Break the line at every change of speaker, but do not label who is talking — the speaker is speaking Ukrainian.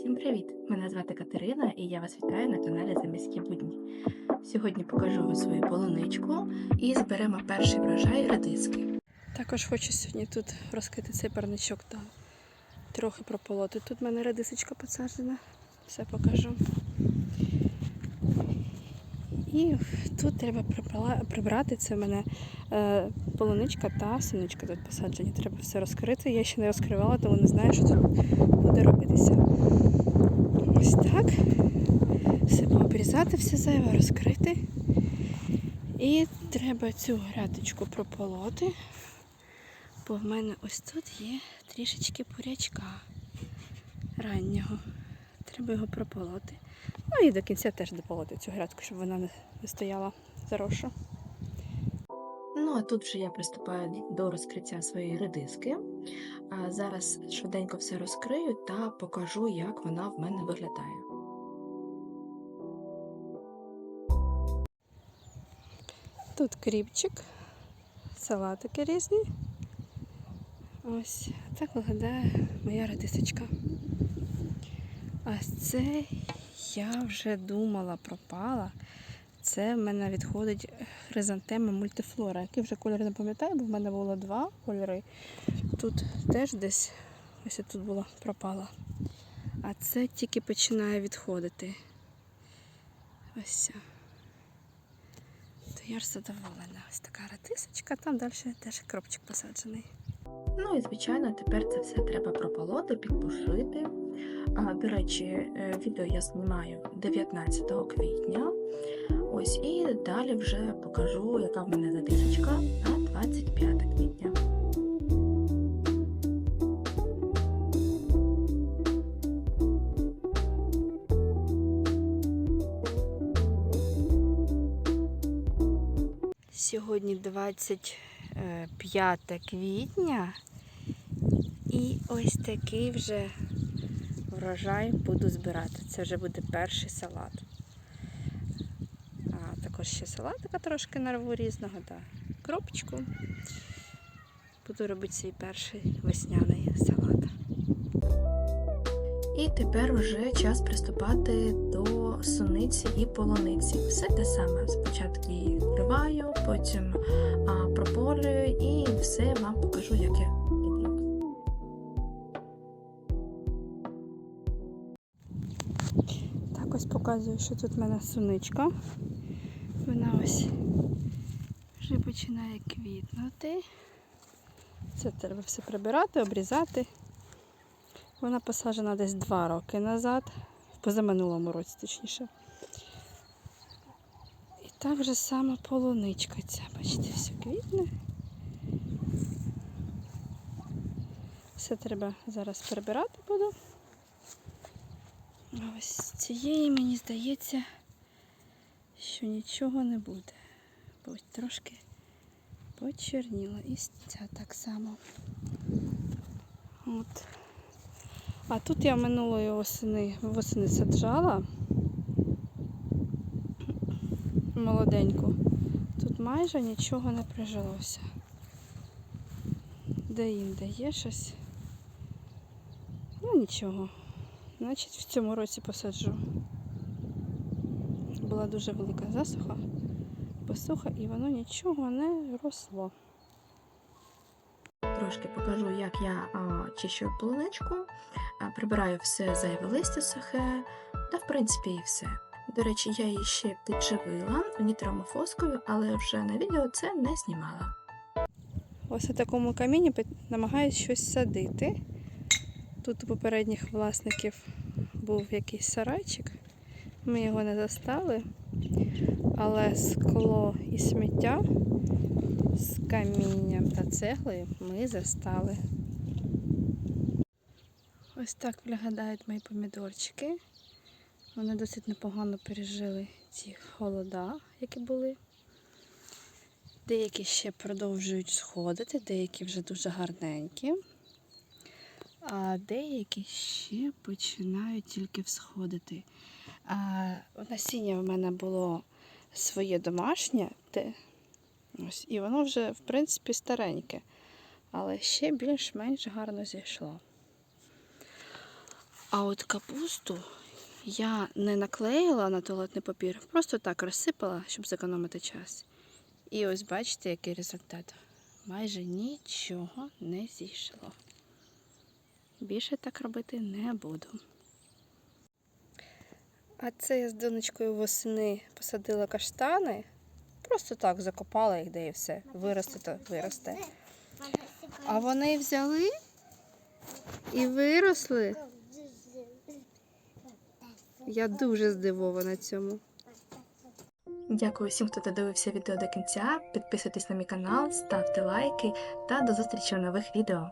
Всім привіт! Мене звати Катерина і я вас вітаю на каналі Заміські будні. Сьогодні покажу вам свою полуничку і зберемо перший врожай редиски.
Також хочу сьогодні тут розкрити цей парничок та трохи прополоти. Тут в мене редисочка посаджена, все покажу. І тут треба прибрати. Це в мене е, полуничка та синичка тут посаджені. Треба все розкрити. Я ще не розкривала, тому не знаю, що тут буде робитися. Ось так. Все пообрізати, все зайве розкрити. І треба цю грядочку прополоти. Бо в мене ось тут є трішечки бурячка раннього. Треба його прополоти. Ну і до кінця теж дополоти цю грядку, щоб вона не, стояла заросша.
Ну а тут вже я приступаю до розкриття своєї редиски. А зараз швиденько все розкрию та покажу, як вона в мене виглядає.
Тут кріпчик, салатики різні. Ось так виглядає моя редисочка. А це я вже думала, пропала. Це в мене відходить хризантема мультифлора, який вже кольор не пам'ятаю, бо в мене було два кольори. Тут теж десь ось тут було пропала. А це тільки починає відходити. Ось. То я ж задоволена. Ось така редисочка, там далі теж кропчик посаджений.
Ну і звичайно, тепер це все треба прополоти, підпушити. До речі, е, відео я знімаю 19 квітня. Ось і далі вже покажу, яка в мене задишечка на 25 квітня.
Сьогодні 25 квітня. І ось такий вже врожай буду збирати. Це вже буде перший салат. А також ще салатика трошки нарву різного, да. кропчику. Буду робити свій перший весняний салат.
І тепер вже час приступати до суниці і полуниці. Все те саме. Спочатку її вкриваю, потім прополюю і все вам покажу, як я
ось показую, що тут в мене суничка. Вона ось вже починає квітнути. Це треба все прибирати, обрізати. Вона посаджена десь два роки назад, в позаминулому році, точніше. І так же само полуничка ця, бачите, все квітне. Все треба зараз прибирати буду. Ось цієї, мені здається, що нічого не буде. Бо трошки почерніла. І ця так само. От. А тут я минулої осени, восени саджала молоденьку. Тут майже нічого не прижилося. Де інде є щось. Ну нічого. Значить, в цьому році посаджу. Була дуже велика засуха, посуха, і воно нічого не росло.
Трошки покажу, як я а, чищу полуничку, а, прибираю все зайве листя сухе, та в принципі і все. До речі, я її ще підживила нітромофоскою, але вже на відео це не знімала.
Ось у такому камінні пи- намагаюсь щось садити. Тут у попередніх власників був якийсь сарайчик. Ми його не застали, але скло і сміття з камінням та цеглою ми застали. Ось так виглядають мої помідорчики. Вони досить непогано пережили ці холода, які були. Деякі ще продовжують сходити, деякі вже дуже гарненькі, а деякі ще починають тільки всходити. А насіння в мене було своє домашнє, те, ось, і воно вже, в принципі, стареньке, але ще більш-менш гарно зійшло. А от капусту я не наклеїла на туалетний папір, просто так розсипала, щоб зекономити час. І ось бачите, який результат. Майже нічого не зійшло. Більше так робити не буду. А це я з донечкою восени посадила каштани. Просто так закопала їх, де і все. Виросте то виросте. А вони взяли і виросли. Я дуже здивована цьому.
Дякую всім, хто додивився відео до кінця. Підписуйтесь на мій канал, ставте лайки та до зустрічі у нових відео.